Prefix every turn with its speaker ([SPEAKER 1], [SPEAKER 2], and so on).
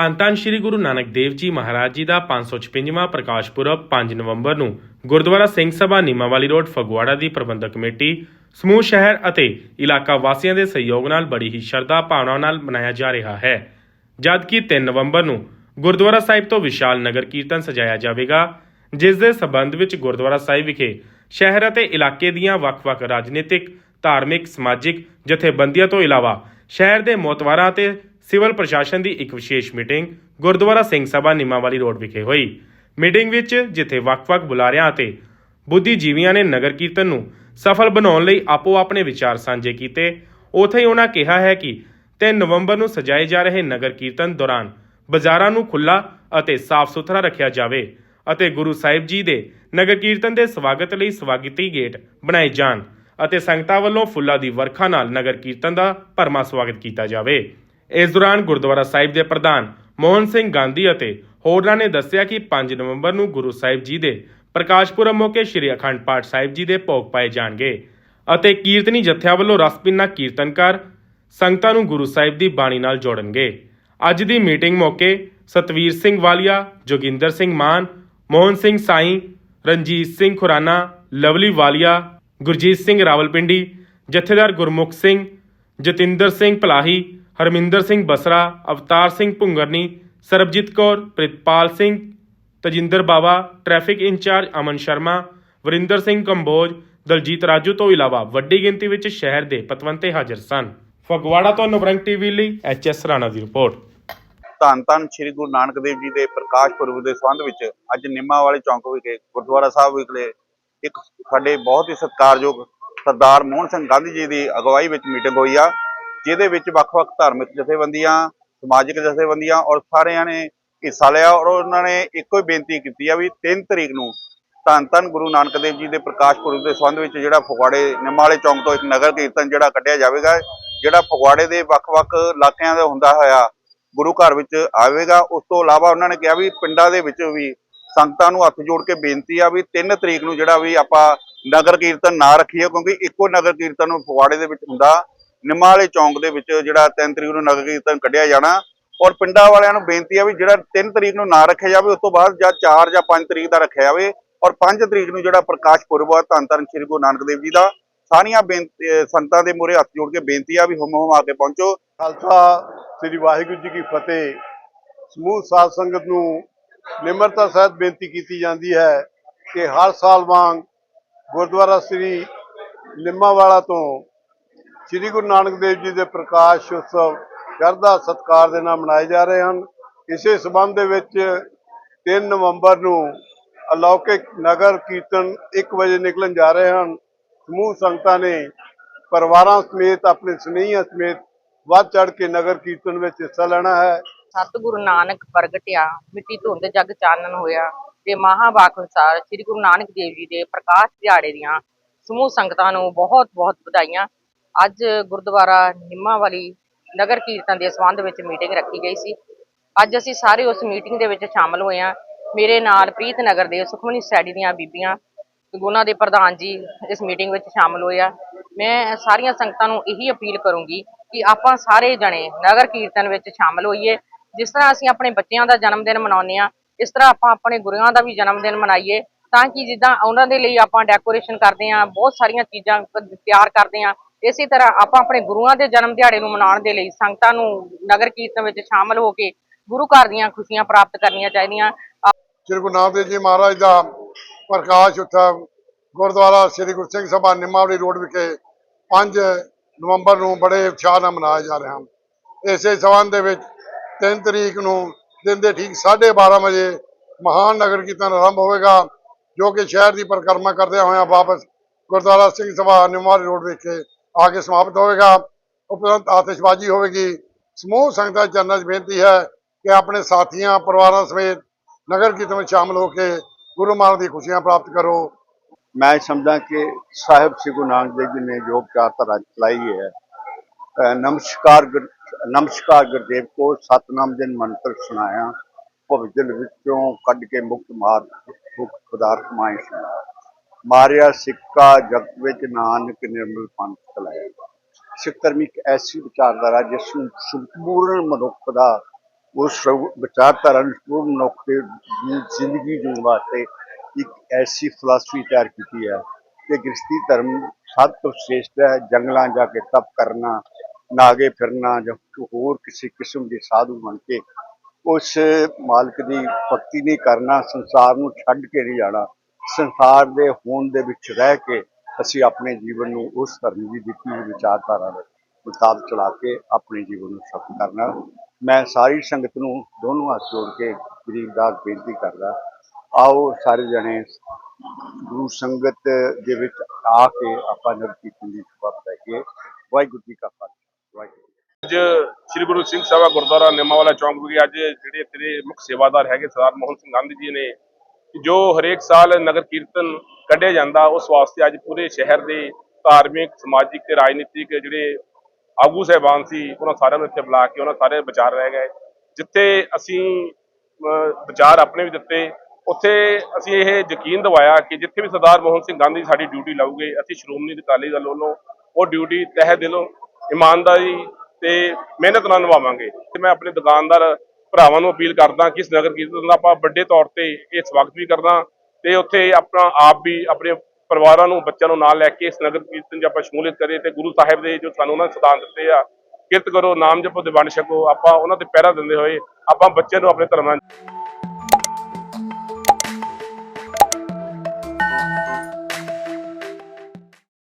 [SPEAKER 1] ਧੰਨ ਧੰਨ ਸ੍ਰੀ ਗੁਰੂ ਨਾਨਕ ਦੇਵ ਜੀ ਮਹਾਰਾਜ ਜੀ ਦਾ 556ਵਾਂ ਪ੍ਰਕਾਸ਼ ਪੁਰਬ 5 ਨਵੰਬਰ ਨੂੰ ਗੁਰਦੁਆਰਾ ਸਿੰਘ ਸਭਾ ਨੀਮਾਵਾਲੀ ਰੋਡ, ਫਗਵਾੜਾ ਦੀ ਪ੍ਰਬੰਧਕ ਕਮੇਟੀ, ਸਮੂਹ ਸ਼ਹਿਰ ਅਤੇ ਇਲਾਕਾ ਵਾਸੀਆਂ ਦੇ ਸਹਿਯੋਗ ਨਾਲ ਬੜੀ ਹੀ ਸ਼ਰਧਾ ਭਾਵਨਾ ਨਾਲ ਮਨਾਇਆ ਜਾ ਰਿਹਾ ਹੈ। ਜਦਕਿ 3 ਨਵੰਬਰ ਨੂੰ ਗੁਰਦੁਆਰਾ ਸਾਹਿਬ ਤੋਂ ਵਿਸ਼ਾਲ ਨਗਰ ਕੀਰਤਨ ਸਜਾਇਆ ਜਾਵੇਗਾ, ਜਿਸ ਦੇ ਸਬੰਧ ਵਿੱਚ ਗੁਰਦੁਆਰਾ ਸਾਹਿਬ ਵਿਖੇ ਸ਼ਹਿਰ ਅਤੇ ਇਲਾਕੇ ਦੀਆਂ ਵੱਖ-ਵੱਖ ਰਾਜਨੀਤਿਕ, ਧਾਰਮਿਕ, ਸਮਾਜਿਕ ਜਥੇਬੰਦੀਆਂ ਤੋਂ ਇਲਾਵਾ ਸ਼ਹਿਰ ਦੇ ਮੋਤਵਾਰਾਂ ਅਤੇ ਸਿਵਲ ਪ੍ਰਸ਼ਾਸਨ ਦੀ ਇੱਕ ਵਿਸ਼ੇਸ਼ ਮੀਟਿੰਗ ਗੁਰਦੁਆਰਾ ਸਿੰਘ ਸਭਾ ਨਿਮਾਵਾਲੀ ਰੋਡ ਵਿਖੇ ਹੋਈ। ਮੀਟਿੰਗ ਵਿੱਚ ਜਿੱਥੇ ਵੱਖ-ਵੱਖ ਬੁਲਾਰਿਆਂ ਅਤੇ ਬੁੱਧੀਜੀਵੀਆਂ ਨੇ ਨਗਰ ਕੀਰਤਨ ਨੂੰ ਸਫਲ ਬਣਾਉਣ ਲਈ ਆਪੋ ਆਪਣੇ ਵਿਚਾਰ ਸਾਂਝੇ ਕੀਤੇ, ਉੱਥੇ ਹੀ ਉਹਨਾਂ ਕਿਹਾ ਹੈ ਕਿ 3 ਨਵੰਬਰ ਨੂੰ ਸਜਾਏ ਜਾ ਰਹੇ ਨਗਰ ਕੀਰਤਨ ਦੌਰਾਨ ਬਾਜ਼ਾਰਾਂ ਨੂੰ ਖੁੱਲਾ ਅਤੇ ਸਾਫ਼ ਸੁਥਰਾ ਰੱਖਿਆ ਜਾਵੇ ਅਤੇ ਗੁਰੂ ਸਾਹਿਬ ਜੀ ਦੇ ਨਗਰ ਕੀਰਤਨ ਦੇ ਸਵਾਗਤ ਲਈ ਸਵਾਗਤੀ ਗੇਟ ਬਣਾਏ ਜਾਣ ਅਤੇ ਸੰਗਤਾਂ ਵੱਲੋਂ ਫੁੱਲਾਂ ਦੀ ਵਰਖਾ ਨਾਲ ਨਗਰ ਕੀਰਤਨ ਦਾ ਭਰਮਾ ਸਵਾਗਤ ਕੀਤਾ ਜਾਵੇ। ਇਸ ਦੌਰਾਨ ਗੁਰਦੁਆਰਾ ਸਾਹਿਬ ਦੇ ਪ੍ਰਧਾਨ ਮੋਹਨ ਸਿੰਘ ਗਾਂਧੀ ਅਤੇ ਹੋਰਨਾਂ ਨੇ ਦੱਸਿਆ ਕਿ 5 ਨਵੰਬਰ ਨੂੰ ਗੁਰੂ ਸਾਹਿਬ ਜੀ ਦੇ ਪ੍ਰਕਾਸ਼ ਪੁਰਬ ਮੌਕੇ ਸ੍ਰੀ ਅਖੰਡ ਪਾਠ ਸਾਹਿਬ ਜੀ ਦੇ ਭੋਗ ਪਾਏ ਜਾਣਗੇ ਅਤੇ ਕੀਰਤਨੀ ਜਥਿਆਂ ਵੱਲੋਂ ਰਸਪਿੰਨਾ ਕੀਰਤਨ ਕਰ ਸੰਗਤਾਂ ਨੂੰ ਗੁਰੂ ਸਾਹਿਬ ਦੀ ਬਾਣੀ ਨਾਲ ਜੋੜਨਗੇ। ਅੱਜ ਦੀ ਮੀਟਿੰਗ ਮੌਕੇ Satvir Singh Walia, Joginder Singh Mann, Mohan Singh Sai, Ranjit Singh Khurana, Lovely Walia, Gurjit Singh Rawalpindi, Jathedar Gurmukh Singh, Jatinder Singh Bhalahi Harminder Singh Basra, Avtar Singh Bhungarni, Sarabjit Kaur, Pritpal Singh, Tajinder Bawa, traffic incharge Aman Sharma, Varinder Singh Kamboj, Daljit Raju ਤੋਂ ਇਲਾਵਾ ਵੱਡੀ ਗਿਣਤੀ ਵਿੱਚ ਸ਼ਹਿਰ ਦੇ ਪਤਵੰਤੇ ਹਾਜ਼ਰ ਸਨ। ਫਗਵਾੜਾ ਤੋਂ ਨਵਰੰਗ ਟੀਵੀ ਲਈ ਐਚਐਸ ਰਾਣਾ ਦੀ ਰਿਪੋਰਟ।
[SPEAKER 2] ਧੰਨ ਧੰਨ ਸ੍ਰੀ ਗੁਰੂ ਨਾਨਕ ਦੇਵ ਜੀ ਦੇ ਪ੍ਰਕਾਸ਼ ਪੁਰਬ ਦੇ ਸੰਬੰਧ ਵਿੱਚ ਅੱਜ ਨਿੰਮਾ ਵਾਲੇ ਚੌਂਕ ਵਿਖੇ ਗੁਰਦੁਆਰਾ ਸਾਹਿਬ ਵਿਖੇ ਇੱਕ ਸਾਡੇ ਬਹੁਤ ਹੀ ਸਤਿਕਾਰਯੋਗ ਸਰਦਾਰ ਮੋਹਨ ਸਿੰਘ ਗਾਂਧੀ ਜੀ ਦੀ ਅਗਵਾਈ ਵਿੱਚ ਮੀਟਿੰਗ ਹੋਈ ਆ। ਜਿਹਦੇ ਵਿੱਚ ਵੱਖ-ਵੱਖ ਧਾਰਮਿਕ ਜਥੇਬੰਦੀਆਂ, ਸਮਾਜਿਕ ਜਥੇਬੰਦੀਆਂ ਔਰ ਸਾਰਿਆਂ ਨੇ ਹਿੱਸਾ ਲਿਆ ਔਰ ਉਹਨਾਂ ਨੇ ਇੱਕੋ ਹੀ ਬੇਨਤੀ ਕੀਤੀ ਆ ਵੀ 3 ਤਰੀਕ ਨੂੰ ਧੰਨ ਧੰਨ ਗੁਰੂ ਨਾਨਕ ਦੇਵ ਜੀ ਦੇ ਪ੍ਰਕਾਸ਼ ਪੁਰਬ ਦੇ ਸੰਬੰਧ ਵਿੱਚ ਜਿਹੜਾ ਫਗਵਾੜੇ, ਨਿਮਾਲੇ ਚੌਂਕ ਤੋਂ ਇੱਕ ਨਗਰ ਕੀਰਤਨ ਜਿਹੜਾ ਕੱਢਿਆ ਜਾਵੇਗਾ, ਜਿਹੜਾ ਫਗਵਾੜੇ ਦੇ ਵੱਖ-ਵੱਖ ਇਲਾਕਿਆਂ ਦਾ ਹੁੰਦਾ ਹੋਇਆ ਗੁਰੂ ਘਰ ਵਿੱਚ ਆਵੇਗਾ, ਉਸ ਤੋਂ ਇਲਾਵਾ ਉਹਨਾਂ ਨੇ ਕਿਹਾ ਵੀ ਪਿੰਡਾਂ ਦੇ ਵਿੱਚ ਵੀ ਸੰਗਤਾਂ ਨੂੰ ਹੱਥ ਜੋੜ ਕੇ ਬੇਨਤੀ ਆ ਵੀ 3 ਤਰੀਕ ਨੂੰ ਜਿਹੜਾ ਵੀ ਆਪਾਂ ਨਗਰ ਕੀਰਤਨ ਨਾ ਰੱਖੀਏ ਕਿਉਂਕਿ ਇੱਕੋ ਨਗਰ ਕੀਰਤਨ ਫਗਵਾੜੇ ਦੇ ਵਿੱਚ ਹੁੰਦਾ ਨਿੰਮਾ ਵਾਲੇ ਚੌਂਕ ਦੇ ਵਿੱਚ ਜਿਹੜਾ 3 ਤਰੀਕ ਨੂੰ ਨਗਰ ਕੀਰਤਨ ਕੱਢਿਆ ਜਾਣਾ ਔਰ ਪਿੰਡਾਂ ਵਾਲਿਆਂ ਨੂੰ ਬੇਨਤੀ ਆ ਵੀ ਜਿਹੜਾ 3 ਤਰੀਕ ਨੂੰ ਨਾ ਰੱਖਿਆ ਜਾਵੇ, ਉਸ ਤੋਂ ਬਾਅਦ ਜਾਂ 4 ਜਾਂ 5 ਤਰੀਕ ਦਾ ਰੱਖਿਆ ਜਾਵੇ ਔਰ 5 ਤਰੀਕ ਨੂੰ ਜਿਹੜਾ ਪ੍ਰਕਾਸ਼ ਪੁਰਬ ਆ ਧੰਨ ਧੰਨ ਸ੍ਰੀ ਗੁਰੂ ਨਾਨਕ ਦੇਵ ਜੀ ਦਾ, ਸਾਰੀਆਂ ਬੇਨਤੀ, ਅਹ ਦੇ ਮੂਹਰੇ ਹੱਥ ਜੋੜ ਕੇ ਬੇਨਤੀ ਆ ਵੀ ਹੁਮ ਹੁਮ ਆ ਕੇ ਪਹੁੰਚੋ।
[SPEAKER 3] ਖਾਲਸਾ ਸ੍ਰੀ ਵਾਹਿਗੁਰੂ ਜੀ ਕੀ ਫਤਿਹ। ਸਮੂਹ ਸਾਧ ਸੰਗਤ ਨੂੰ ਨਿਮਰਤਾ ਸਹਿਤ ਬੇਨਤੀ ਕੀਤੀ ਜਾਂਦੀ ਹੈ ਕਿ ਹਰ ਸਾਲ ਵਾਂਗ ਗੁਰਦੁਆਰਾ ਸ੍ਰੀ ਨਿੰਮਾਵਾਲਾ ਤੋਂ ਸ੍ਰੀ ਗੁਰੂ ਨਾਨਕ ਦੇਵ ਜੀ ਦੇ ਪ੍ਰਕਾਸ਼ ਉਤਸਵ ਸ਼ਰਧਾ ਸਤਕਾਰ ਦੇ ਨਾਲ ਮਨਾਏ ਜਾ ਰਹੇ ਹਨ। ਇਸੇ ਸਬੰਧ ਦੇ ਵਿੱਚ 3 ਨਵੰਬਰ ਨੂੰ ਅਲੌਕਿਕ ਨਗਰ ਕੀਰਤਨ 1 ਵਜੇ ਨਿਕਲਣ ਜਾ ਰਹੇ ਹਨ। ਸਮੂਹ ਸੰਗਤਾਂ ਨੇ ਪਰਿਵਾਰਾਂ ਸਮੇਤ, ਆਪਣੇ ਸਨੇਹੀਆਂ ਸਮੇਤ ਵੱਧ ਚੜ ਕੇ ਨਗਰ ਕੀਰਤਨ ਵਿੱਚ ਹਿੱਸਾ ਲੈਣਾ ਹੈ।
[SPEAKER 4] ਸਤਿਗੁਰੂ ਨਾਨਕ ਪ੍ਰਗਟਿਆ ਮਿੱਟੀ ਧੁੰਦ ਜਗ ਚਾਨਣ ਹੋਇਆ ਤੇ ਮਹਾਵਾਕ ਅਨੁਸਾਰ ਸ੍ਰੀ ਗੁਰੂ ਨਾਨਕ ਦੇਵ ਜੀ ਦੇ ਪ੍ਰਕਾਸ਼ ਦਿਹਾੜੇ ਦੀਆਂ ਸਮੂਹ ਸੰਗਤਾਂ ਨੂੰ ਬਹੁਤ ਬਹੁਤ ਵਧਾਈਆਂ ਅੱਜ ਗੁਰਦੁਆਰਾ ਨਿੰਮਾ ਵਾਲੀ ਨਗਰ ਕੀਰਤਨ ਦੇ ਸੰਬੰਧ ਵਿੱਚ ਮੀਟਿੰਗ ਰੱਖੀ ਗਈ ਸੀ। ਅੱਜ ਅਸੀਂ ਸਾਰੇ ਉਸ ਮੀਟਿੰਗ ਦੇ ਵਿੱਚ ਸ਼ਾਮਲ ਹੋਏ ਹਾਂ। ਮੇਰੇ ਨਾਲ ਪ੍ਰੀਤ ਨਗਰ ਦੇ ਸੁਖਮਨੀ ਸੈਡੀ ਦੀਆਂ ਬੀਬੀਆਂ ਤੇ ਉਹਨਾਂ ਦੇ ਪ੍ਰਧਾਨ ਜੀ ਇਸ ਮੀਟਿੰਗ ਵਿੱਚ ਸ਼ਾਮਲ ਹੋਏ ਆ। ਮੈਂ ਸਾਰੀਆਂ ਸੰਗਤਾਂ ਨੂੰ ਇਹੀ ਅਪੀਲ ਕਰੂੰਗੀ ਕਿ ਆਪਾਂ ਸਾਰੇ ਜਣੇ ਨਗਰ ਕੀਰਤਨ ਵਿੱਚ ਸ਼ਾਮਲ ਹੋਈਏ। ਜਿਸ ਤਰ੍ਹਾਂ ਅਸੀਂ ਆਪਣੇ ਬੱਚਿਆਂ ਦਾ ਜਨਮ ਦਿਨ ਮਨਾਉਂਦੇ ਆ ਇਸ ਤਰ੍ਹਾਂ ਆਪਾਂ ਆਪਣੇ ਗੁਰੂਆਂ ਦਾ ਵੀ ਜਨਮ ਦਿਨ ਮਨਾਈਏ, ਤਾਂ ਕਿ ਜਿੱਦਾਂ ਉਹਨਾਂ ਦੇ ਲਈ ਆਪਾਂ ਡੈਕੋਰੇਸ਼ਨ ਕਰਦੇ ਆ ਬਹੁਤ ਸਾਰੀਆਂ ਚੀਜ਼ਾਂ ਤਿਆਰ ਕਰਦੇ ਆ ਇਸੇ ਤਰ੍ਹਾਂ ਆਪਾਂ ਆਪਣੇ ਗੁਰੂਆਂ ਦੇ ਜਨਮ ਦਿਹਾੜੇ ਨੂੰ ਮਨਾਉਣ ਦੇ ਲਈ ਸੰਗਤਾਂ ਨੂੰ ਨਗਰ ਕੀਰਤਨ ਵਿੱਚ ਸ਼ਾਮਲ ਹੋ ਕੇ ਗੁਰੂ ਘਰ ਦੀਆਂ ਖੁਸ਼ੀਆਂ ਪ੍ਰਾਪਤ ਕਰਨੀਆਂ ਚਾਹੀਦੀਆਂ।
[SPEAKER 3] ਸ੍ਰੀ ਗੁਰੂ ਨਾਨਕ ਦੇਵ ਜੀ ਮਹਾਰਾਜ ਦਾ ਪ੍ਰਕਾਸ਼ ਉਤਸਵ ਗੁਰਦੁਆਰਾ ਸ੍ਰੀ ਗੁਰੂ ਸਿੰਘ ਸਭਾ ਨਿੰਮਾਵਲੀ ਰੋਡ ਵਿਖੇ 5 ਨਵੰਬਰ ਨੂੰ ਬੜੇ ਉਤਸ਼ਾਹ ਨਾਲ ਮਨਾਇਆ ਜਾ ਰਿਹਾ। ਹੈ ਇਸੇ ਸਬੰਧ ਦੇ ਵਿੱਚ 3 ਤਰੀਕ ਨੂੰ ਦਿਨ ਦੇ ਠੀਕ 12:30 ਵਜੇ ਮਹਾਨ ਨਗਰ ਕੀਰਤਨ ਆਰੰਭ ਹੋਵੇਗਾ, ਜੋ ਕਿ ਸ਼ਹਿਰ ਦੀ ਪਰਿਕਰਮਾ ਕਰਦਿਆਂ ਹੋਇਆ ਵਾਪਸ ਗੁਰਦੁਆਰਾ ਸਿੰਘ ਸਭਾ ਨਿੰਮਾਵਲੀ ਰੋਡ ਵਿਖੇ ਆ ਕੇ ਸਮਾਪਤ ਹੋਵੇਗਾ। ਉਪਰੰਤ ਆਤਿਸ਼ਬਾਜ਼ੀ ਹੋਵੇਗੀ। ਸਮੂਹ ਸੰਗਤਾਂ ਚਰਨਾਂ 'ਚ ਬੇਨਤੀ ਹੈ ਕਿ ਆਪਣੇ ਸਾਥੀਆਂ, ਪਰਿਵਾਰਾਂ ਸਮੇਤ ਨਗਰ ਕੀਰਤਨ ਵਿੱਚ ਸ਼ਾਮਲ ਹੋ ਕੇ ਗੁਰੂ ਮਹਾਰਾਜ ਦੀ ਖੁਸ਼ੀਆਂ ਪ੍ਰਾਪਤ ਕਰੋ।
[SPEAKER 2] ਮੈਂ ਸਮਝਦਾ ਕਿ ਸਾਹਿਬ ਸ੍ਰੀ ਗੁਰੂ ਨਾਨਕ ਦੇਵ ਜੀ ਨੇ ਜੋ ਵਿਚਾਰਧਾਰਾ ਚਲਾਈ ਹੈ। ਨਮਸਕਾਰ ਗੁਰ- ਨਮਸਕਾਰ ਗੁਰਦੇਵ ਕੋ ਸਤਨਾਮ ਜਨ ਮੰਤਰ ਸੁਣਾਇਆ। ਭਵਜਲ ਵਿੱਚੋਂ ਕੱਢ ਕੇ ਮੁਕਤ ਮਾਰ, ਮੁਕਤ ਪਦਾਰਥ ਮਾਇ ਸੁਣਾ ਮਾਰਿਆ ਸਿੱਕਾ ਜਗ ਵਿੱਚ ਨਾਨਕ ਨਿਰਮਲ ਪੰਥ ਚਲਾਇਆ ਸਿੱਖ ਧਰਮ ਇੱਕ ਐਸੀ ਵਿਚਾਰਧਾਰਾ ਜਿਸ ਨੂੰ ਸੰਪੂਰਨ ਮਨੁੱਖ ਦਾ,
[SPEAKER 5] ਉਸ ਵਿਚਾਰਧਾਰਾ ਨੂੰ ਸੰਪੂਰਨ ਮਨੁੱਖ ਦੀ ਜ਼ਿੰਦਗੀ ਜੀਣ ਵਾਸਤੇ ਇੱਕ ਐਸੀ ਫਲਸਫੀ ਤਿਆਰ ਕੀਤੀ ਹੈ ਕਿ ਗ੍ਰਸਤੀ ਧਰਮ ਸਭ ਤੋਂ ਸ੍ਰੇਸ਼ਟ ਹੈ, ਜੰਗਲਾਂ ਜਾ ਕੇ ਤਪ ਕਰਨਾ, ਨਾਗੇ ਫਿਰਨਾ ਜਾਂ ਹੋਰ ਕਿਸੇ ਕਿਸਮ ਦੇ ਸਾਧੂ ਬਣ ਕੇ ਉਸ ਮਾਲਕ ਦੀ ਭਗਤੀ ਨਹੀਂ ਕਰਨਾ, ਸੰਸਾਰ ਨੂੰ ਛੱਡ ਕੇ ਨਹੀਂ ਜਾਣਾ। ਸੰਸਾਰ ਦੇ ਹੋਣ ਦੇ ਵਿੱਚ ਰਹਿ ਕੇ ਅਸੀਂ ਆਪਣੇ ਜੀਵਨ ਨੂੰ ਉਸ ਧਰਮ ਦੀ ਦਿੱਤੀ ਹੋਈ ਵਿਚਾਰਧਾਰਾ ਦੇ ਮੁਤਾਬਕ ਚਲਾ ਕੇ ਆਪਣੇ ਜੀਵਨ ਨੂੰ ਸਫਲ ਕਰਨਾ ਮੈਂ ਸਾਰੀ ਸੰਗਤ ਨੂੰ ਦੋਨੋਂ ਹੱਥ ਜੋੜ ਕੇ ਗਰੀਬਦਾਸ ਬੇਨਤੀ ਕਰਦਾ, ਆਓ ਸਾਰੇ ਜਣੇ ਗੁਰੂ ਸੰਗਤ ਦੇ ਵਿੱਚ ਆ ਕੇ ਆਪਾਂ ਨਗਰ ਕੀਰਤਨ ਦੀ ਬਤਾਈਏ ਵਾਹਿਗੁਰੂ ਜੀ ਕਾ ਖਾਲਸਾ, ਵਾਹਿਗੁਰੂ
[SPEAKER 6] ਅੱਜ ਸ੍ਰੀ ਗੁਰੂ ਸਿੰਘ ਸਾਹਿਬ ਗੁਰਦੁਆਰਾ ਨਿਮਾਵਾਲਾ ਚੌਂਕ ਵਿਖੇ ਅੱਜ ਜਿਹੜੇ ਤੇਰੇ ਮੁੱਖ ਸੇਵਾਦਾਰ ਹੈਗੇ ਸਰਦਾਰ ਮੋਹਨ ਸਿੰਘ ਗਾਂਧੀ ਜੀ ਨੇ ਜੋ ਹਰੇਕ ਸਾਲ ਨਗਰ ਕੀਰਤਨ ਕੱਢਿਆ ਜਾਂਦਾ, ਉਸ ਵਾਸਤੇ ਅੱਜ ਪੂਰੇ ਸ਼ਹਿਰ ਦੇ ਧਾਰਮਿਕ, ਸਮਾਜਿਕ ਤੇ ਰਾਜਨੀਤਿਕ ਜਿਹੜੇ ਆਗੂ ਸਹਿਬਾਨ ਸੀ, ਉਹਨਾਂ ਸਾਰਿਆਂ ਨੂੰ ਇੱਥੇ ਬੁਲਾ ਕੇ ਉਹਨਾਂ ਸਾਰੇ ਵਿਚਾਰ ਰਹਿ ਗਏ। ਜਿੱਥੇ ਅਸੀਂ ਵਿਚਾਰ ਆਪਣੇ ਵੀ ਦਿੱਤੇ, ਉੱਥੇ ਅਸੀਂ ਇਹ ਯਕੀਨ ਦਿਵਾਇਆ ਕਿ ਜਿੱਥੇ ਵੀ ਸਰਦਾਰ ਮੋਹਨ ਸਿੰਘ ਗਾਂਧੀ ਸਾਡੀ ਡਿਊਟੀ ਲਾਉਗੇ ਅਸੀਂ ਸ਼੍ਰੋਮਣੀ ਅਕਾਲੀ ਦਲ ਵੱਲੋਂ ਉਹ ਡਿਊਟੀ ਤਹਿ ਦਿਲੋਂ ਇਮਾਨਦਾਰੀ ਤੇ ਮਿਹਨਤ ਨਾਲ ਨਿਭਾਵਾਂਗੇ। ਤੇ ਮੈਂ ਆਪਣੇ ਦੁਕਾਨਦਾਰ ਭਰਾਵਾਂ ਨੂੰ ਅਪੀਲ ਕਰਦਾ ਕਿ ਇਸ ਨਗਰ ਕੀਰਤਨ ਦਾ ਆਪਾਂ ਵੱਡੇ ਤੌਰ ਤੇ ਇਹ ਸਵਾਗਤ ਵੀ ਕਰਦਾ ਤੇ ਉੱਥੇ ਆਪਣਾ ਆਪ ਵੀ ਆਪਣੇ ਪਰਿਵਾਰਾਂ ਨੂੰ, ਬੱਚਿਆਂ ਨੂੰ ਨਾਲ ਲੈ ਕੇ ਇਸ ਨਗਰ ਕੀਰਤਨ 'ਚ ਆਪਾਂ ਸ਼ਮੂਲੀਅਤ ਕਰੀਏ ਤੇ ਗੁਰੂ ਸਾਹਿਬ ਦੇ ਜੋ ਸਾਨੂੰ ਉਹਨਾਂ ਨੇ ਸਿਧਾਂਤ ਦਿੱਤੇ ਆ, ਕਿਰਤ ਕਰੋ, ਨਾਮ ਜਪੋ ਤੇ ਵੰਡ ਛਕੋ, ਆਪਾਂ ਉਹਨਾਂ ਤੇ ਪਹਿਰਾ ਦਿੰਦੇ ਹੋਏ ਆਪਾਂ ਬੱਚਿਆਂ ਨੂੰ ਆਪਣੇ ਧਰਮਾਂ